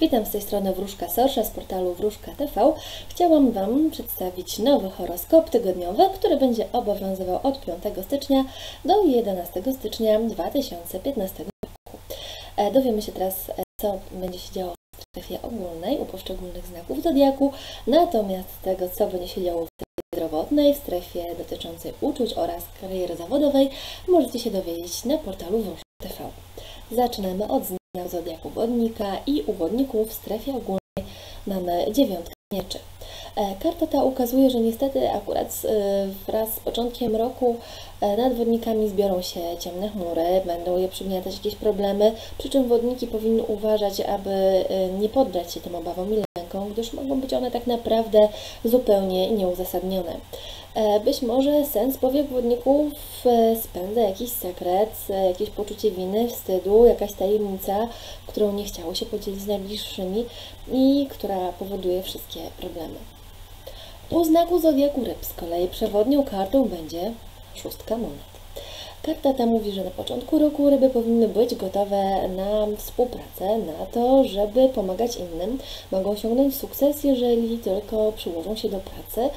Witam z tej strony Wróżka Sorsza z portalu Wróżka TV. Chciałam Wam przedstawić nowy horoskop tygodniowy, który będzie obowiązywał od 5 stycznia do 11 stycznia 2015 roku. E, dowiemy się teraz, e, co będzie się działo w strefie ogólnej u poszczególnych znaków zodiaku, natomiast tego, co będzie się działo w strefie zdrowotnej, w strefie dotyczącej uczuć oraz kariery zawodowej, możecie się dowiedzieć na portalu Wróżka TV. Zaczynamy od znak zodiaku wodnika i u wodników w strefie ogólnej mamy dziewiątkę mieczy. E, karta ta ukazuje, że niestety akurat e, wraz z początkiem roku e, nad wodnikami zbiorą się ciemne chmury, będą je przygniatać jakieś problemy, przy czym wodniki powinny uważać, aby nie poddać się tym obawom i lękom, gdyż mogą być one tak naprawdę zupełnie nieuzasadnione. Być może sens powiek wodników spędza jakiś sekret, jakieś poczucie winy, wstydu, jakaś tajemnica, którą nie chciało się podzielić z najbliższymi i która powoduje wszystkie problemy. U znaku zodiaku ryb z kolei przewodnią kartą będzie szóstka monet. Karta ta mówi, że na początku roku ryby powinny być gotowe na współpracę, na to, żeby pomagać innym. Mogą osiągnąć sukces, jeżeli tylko przyłożą się do pracy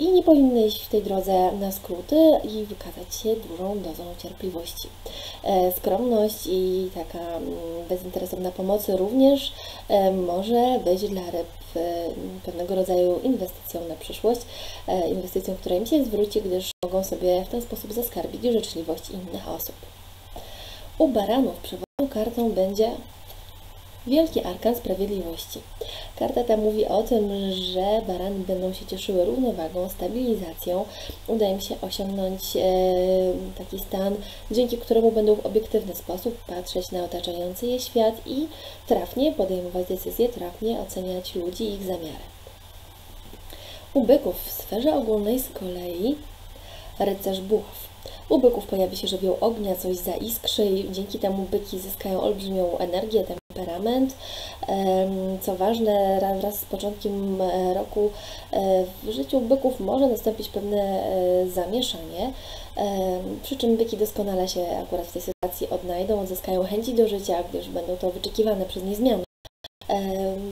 i nie powinny iść w tej drodze na skróty i wykazać się dużą dozą cierpliwości. E, skromność i taka mm, bezinteresowna pomoc również e, może być dla ryb e, pewnego rodzaju inwestycją na przyszłość, inwestycją, która im się zwróci, gdyż mogą sobie w ten sposób zaskarbić życzliwość innych osób. U baranów przewodnią kartą będzie Wielki Arkan Sprawiedliwości. Karta ta mówi o tym, że barany będą się cieszyły równowagą, stabilizacją. Uda im się osiągnąć e, taki stan, dzięki któremu będą w obiektywny sposób patrzeć na otaczający je świat i trafnie podejmować decyzje, trafnie oceniać ludzi i ich zamiary. U byków w sferze ogólnej z kolei rycerz buław. U byków pojawi się żywioł ognia, coś zaiskrzy i dzięki temu byki zyskają olbrzymią energię, temperament. Co ważne, wraz z początkiem e, roku e, w życiu byków może nastąpić pewne e, zamieszanie, przy czym byki doskonale się akurat w tej sytuacji odnajdą, odzyskają chęci do życia, gdyż będą to wyczekiwane przez nie zmiany.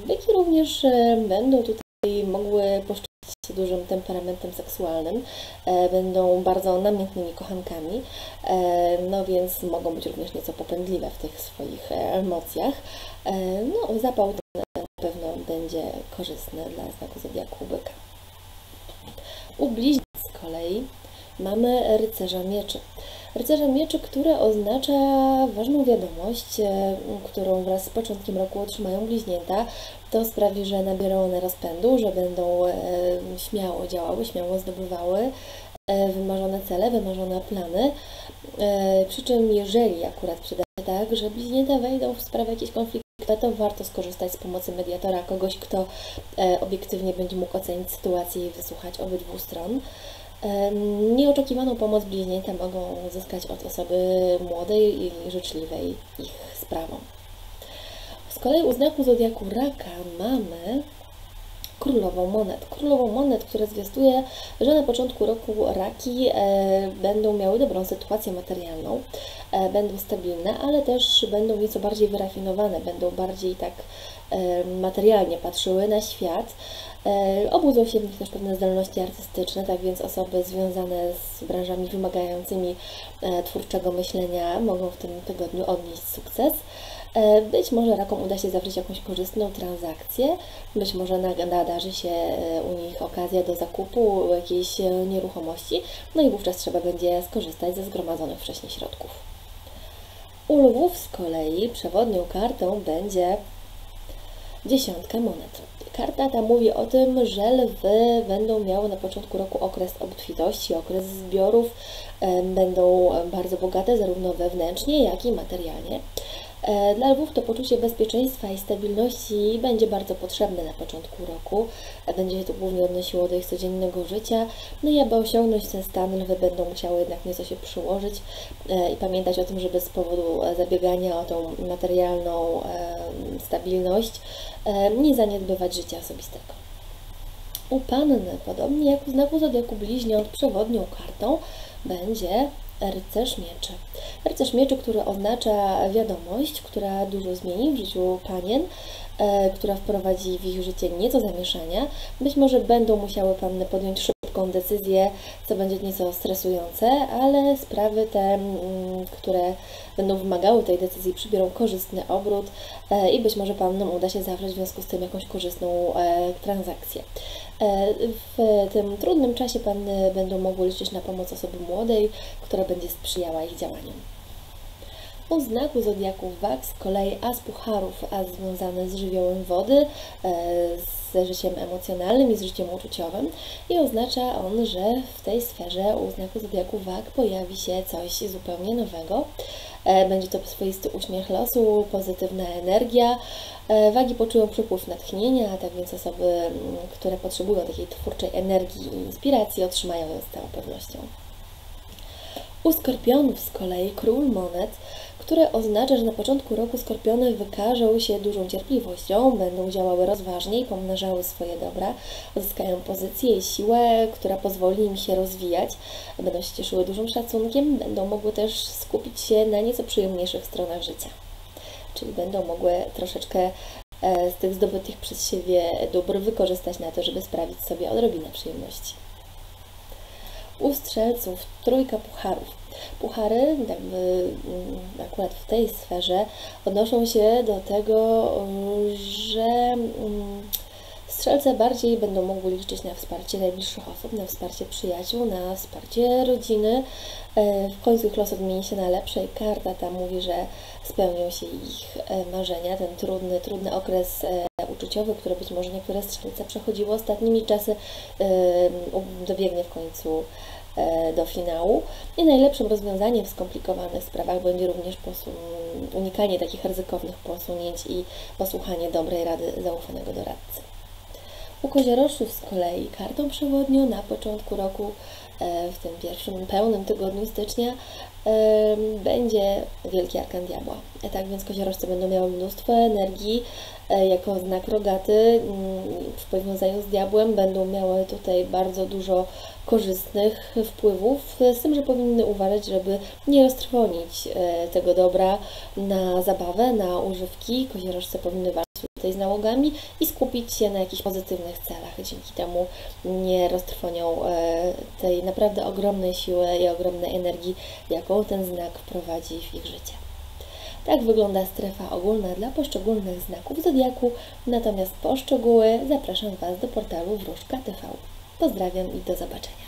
Byki również będą tutaj mogły poszczególne dużym temperamentem seksualnym, e, będą bardzo namiętnymi kochankami, e, no więc mogą być również nieco popędliwe w tych swoich e, emocjach. No, zapał ten na pewno będzie korzystny dla znaku zodiaku byka. U bliźnic z kolei mamy rycerza mieczy. Rycerza mieczy, które oznacza ważną wiadomość, e, którą wraz z początkiem roku otrzymają bliźnięta. To sprawi, że nabiorą one rozpędu, że będą e, śmiało działały, śmiało zdobywały e, wymarzone cele, wymarzone plany. Przy czym jeżeli akurat przyda się tak, że bliźnięta wejdą w sprawę jakichś konfliktów, to warto skorzystać z pomocy mediatora, kogoś, kto obiektywnie będzie mógł ocenić sytuację i wysłuchać obydwu stron. Nieoczekiwaną pomoc bliźnięta mogą uzyskać od osoby młodej i życzliwej ich sprawą. Z kolei u znaku zodiaku raka mamy królową monet. Królową monet, która zwiastuje, że na początku roku raki e, będą miały dobrą sytuację materialną, e, będą stabilne, ale też będą nieco bardziej wyrafinowane, będą bardziej tak e, materialnie patrzyły na świat. E, obudzą się w nich też pewne zdolności artystyczne, tak więc osoby związane z branżami wymagającymi e, twórczego myślenia mogą w tym tygodniu odnieść sukces. E, być może rakom uda się zawrzeć jakąś korzystną transakcję, być może nadarzy się u nich okazja do zakupu jakiejś nieruchomości, no i wówczas trzeba będzie skorzystać ze zgromadzonych wcześniej środków. U lwów z kolei przewodnią kartą będzie dziesiątka monet. Karta ta mówi o tym, że lwy będą miały na początku roku okres obfitości, okres zbiorów, będą bardzo bogate zarówno wewnętrznie, jak i materialnie. E, dla lwów to poczucie bezpieczeństwa i stabilności będzie bardzo potrzebne na początku roku. E, będzie się to głównie odnosiło do ich codziennego życia. No i aby osiągnąć ten stan, lwy będą musiały jednak nieco się przyłożyć e, i pamiętać o tym, żeby z powodu zabiegania o tą materialną stabilność nie zaniedbywać życia osobistego. U panny, podobnie jak u znaku zodiaku bliźniąt, przewodnią kartą będzie rycerz mieczy. Rycerz mieczy, który oznacza wiadomość, która dużo zmieni w życiu panien. e, która wprowadzi w ich życie nieco zamieszania. Być może będą musiały Panny podjąć szybką decyzję, co będzie nieco stresujące, ale sprawy te, mm, które będą wymagały tej decyzji, przybiorą korzystny obrót e, i być może Pannom uda się zawrzeć w związku z tym jakąś korzystną e, transakcję. E, w tym trudnym czasie Panny będą mogły liczyć na pomoc osoby młodej, która będzie sprzyjała ich działaniom. U znaku Zodiaku Wag z kolei as pucharów, as związany z żywiołem wody, z życiem emocjonalnym i z życiem uczuciowym i oznacza on, że w tej sferze u znaku Zodiaku Wag pojawi się coś zupełnie nowego. Będzie to swoisty uśmiech losu, pozytywna energia. Wagi poczują przypływ natchnienia, a tak więc osoby, które potrzebują takiej twórczej energii i inspiracji otrzymają ją z całą pewnością. U skorpionów z kolei król monet które oznacza, że na początku roku skorpiony wykażą się dużą cierpliwością, będą działały rozważnie i pomnażały swoje dobra, uzyskają pozycję i siłę, która pozwoli im się rozwijać, będą się cieszyły dużym szacunkiem, będą mogły też skupić się na nieco przyjemniejszych stronach życia. Czyli będą mogły troszeczkę e, z tych zdobytych przez siebie dóbr wykorzystać na to, żeby sprawić sobie odrobinę przyjemności. U strzelców trójka pucharów. Puchary, jakby mm, akurat w tej sferze, odnoszą się do tego, że mm, strzelce bardziej będą mogły liczyć na wsparcie najbliższych osób, na wsparcie przyjaciół, na wsparcie rodziny. E, w końcu ich los odmieni się na lepsze i karta ta mówi, że spełnią się ich e, marzenia. Ten trudny, trudny okres uczuciowy, który być może niektóre strzelce przechodziły ostatnimi czasy, dobiegnie w końcu E, do finału. I najlepszym rozwiązaniem w skomplikowanych sprawach będzie również unikanie takich ryzykownych posunięć i posłuchanie dobrej rady zaufanego doradcy. U koziorożców z kolei kartą przewodnią na początku roku, w tym pierwszym pełnym tygodniu stycznia, e, będzie Wielki Arkan Diabła. Tak więc koziorożcy będą miały mnóstwo energii, jako znak rogaty mm, w powiązaniu z diabłem będą miały tutaj bardzo dużo korzystnych wpływów, z tym, że powinny uważać, żeby nie roztrwonić e, tego dobra na zabawę, na używki. Koziorożce powinny tutaj z nałogami i skupić się na jakichś pozytywnych celach. Dzięki temu nie roztrwonią e, tej naprawdę ogromnej siły i ogromnej energii, jaką ten znak wprowadzi w ich życie. Tak wygląda strefa ogólna dla poszczególnych znaków Zodiaku, natomiast poszczegóły zapraszam Was do portalu Wróżka TV. Pozdrawiam i do zobaczenia.